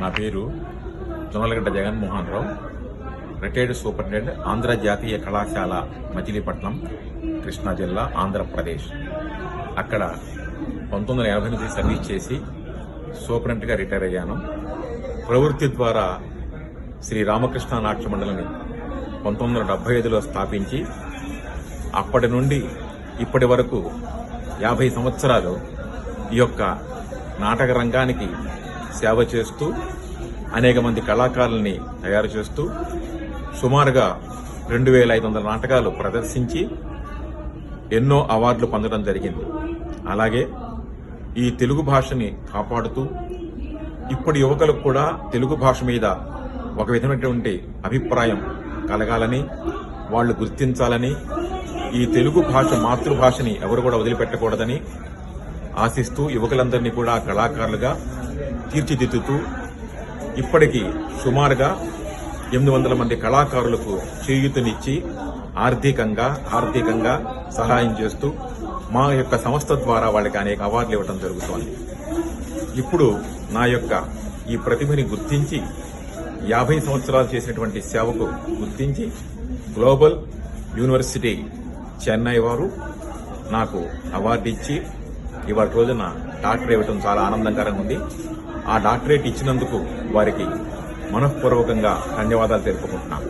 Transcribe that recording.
నా పేరు Jonnalagadda Jaganmohan Rao. Retired superintendent Andhra జాతీయ కళాశాల మచిలీపట్నం కృష్ణా జిల్లా ఆంధ్రప్రదేశ్. అక్కడ పంతొమ్మిది వందల యాభై ఎనిమిది సర్వీస్ చేసి సూపరింటెండెంట్గా రిటైర్ అయ్యాను. ప్రవృత్తి ద్వారా శ్రీ రామకృష్ణ నాట్య మండలిని పంతొమ్మిది వందల డెబ్బై ఐదులో స్థాపించి అప్పటి నుండి ఇప్పటి వరకు యాభై సంవత్సరాలు ఈ యొక్క నాటక రంగానికి సేవ చేస్తూ అనేక మంది కళాకారుల్ని తయారు చేస్తూ సుమారుగా రెండు వేల ఐదు వందల నాటకాలు ప్రదర్శించి ఎన్నో అవార్డులు పొందడం జరిగింది. అలాగే ఈ తెలుగు భాషని కాపాడుతూ ఇప్పటి యువకులకు కూడా తెలుగు భాష మీద ఒక విధమైనటువంటి అభిప్రాయం కలగాలని వాళ్ళు గుర్తించాలని ఈ తెలుగు భాష మాతృభాషని ఎవరు కూడా వదిలిపెట్టకూడదని ఆశిస్తూ యువకులందరినీ కూడా కళాకారులుగా తీర్చిదిద్దుతూ ఇప్పటికీ సుమారుగా ఎనిమిది వందల మంది కళాకారులకు చేయూతనిచ్చి ఆర్థికంగా ఆర్థికంగా సహాయం చేస్తూ మా యొక్క సంస్థ ద్వారా వాళ్ళకి అనేక అవార్డులు ఇవ్వడం జరుగుతోంది. ఇప్పుడు నా యొక్క ఈ ప్రతిభని గుర్తించి యాభై సంవత్సరాలు చేసినటువంటి సేవకు గుర్తించి గ్లోబల్ యూనివర్సిటీ చెన్నై వారు నాకు అవార్డు ఇచ్చి ఇవాటి రోజున డాక్టర్ ఇవ్వటం చాలా ఆనందకరంగా ఉంది. ఆ డాక్టరేట్ ఇచ్చినందుకు వారికి మనఃపూర్వకంగా ధన్యవాదాలు తెలుపుకుంటున్నాను